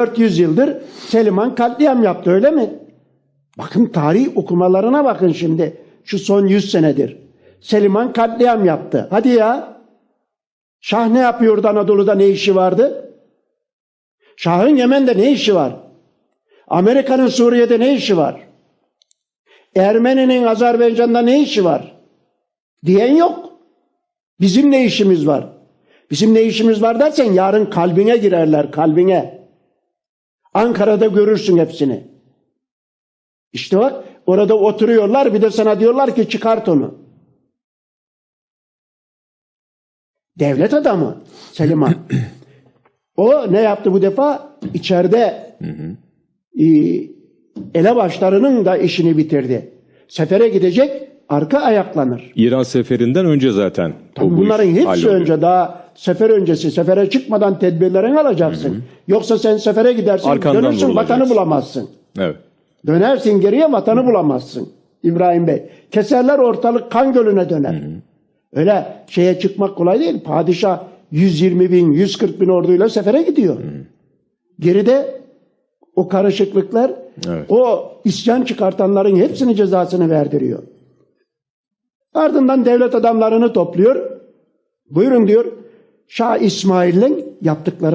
400 yıldır Seliman katliam yaptı öyle mi? Bakın tarih okumalarına bakın şimdi. Şu son 100 senedir. Seliman katliam yaptı. Hadi ya. Şah ne yapıyordu Anadolu'da ne işi vardı? Şah'ın Yemen'de ne işi var? Amerika'nın Suriye'de ne işi var? Ermeni'nin Azerbaycan'da ne işi var? Diyen yok. Bizim ne işimiz var? Bizim ne işimiz var dersen yarın kalbine girerler kalbine. Ankara'da görürsün hepsini. İşte bak orada oturuyorlar bir de sana diyorlar ki çıkart onu. Devlet adamı Seliman. o ne yaptı bu defa? İçeride e, elebaşlarının da işini bitirdi. Sefere gidecek arka ayaklanır. İran seferinden önce zaten. bu Bunların iş hepsi halloluyor. önce daha sefer öncesi sefere çıkmadan tedbirlerini alacaksın. Yoksa sen sefere gidersin Arkandan dönürsün vatanı bulamazsın. Evet. Dönersin geriye vatanı bulamazsın İbrahim Bey. Keserler ortalık kan gölüne döner. Öyle şeye çıkmak kolay değil. Padişah 120 bin, 140 bin orduyla sefere gidiyor. Geride o karışıklıklar Evet. o isyan çıkartanların hepsini cezasını verdiriyor. Ardından devlet adamlarını topluyor. Buyurun diyor. Şah İsmail'in yaptıkları